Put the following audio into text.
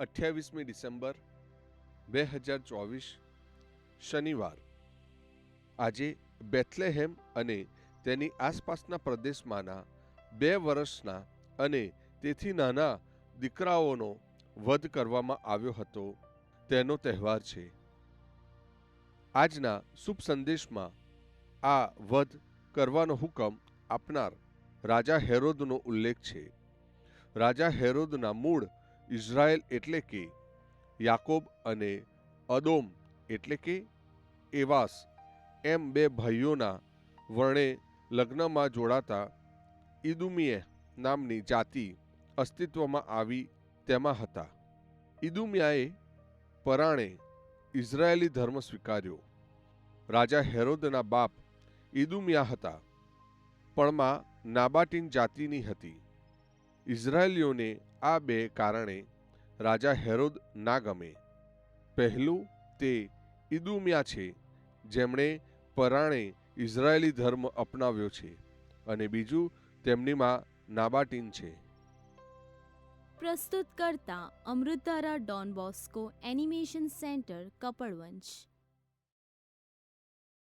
અઠ્યાવીસમી December બે હજાર ચોવીસ શનિવાર. આજે બેથલેહેમ અને તેની આસપાસના પ્રદેશમાંના બે વર્ષના અને તેથી નાના દીકરાઓનો વધ કરવામાં આવ્યો હતો. તેનો તહેવાર છે. આજના શુભ સંદેશમાં આ વધ કરવાનો હુકમ આપનાર રાજા હેરોદનો ઉલ્લેખ છે. રાજા હેરોદના મૂળ ઇઝરાયલ એટલે કે યાકોબ અને અદોમ એટલે કે એવાસ. એમ બે ભાઈઓના વર્ણે લગ્નમાં જોડાતા ઈદુમીએ નામની જાતિ અસ્તિત્વમાં આવી તેમાં હતા. ઈદુમિયાએ પરાણે ઇઝરાયેલી ધર્મ સ્વીકાર્યો. રાજા હેરોદના બાપ ઈદુમિયા હતા, પણ માં નાબાટીન જાતિની હતી. ઇઝરાયેલીઓને આ બે કારણે રાજા હેરોદ ના ગમે. પહેલું તે ઇદુમિયા છે, જેમણે પરાણે ઇઝરાયેલી ધર્મ અપનાવ્યો છે અને બીજું તેમનીમાં નાબાટીન છે. પ્રસ્તુત કરતા Amrutdhara Don Bosco animation centre Kapadvanj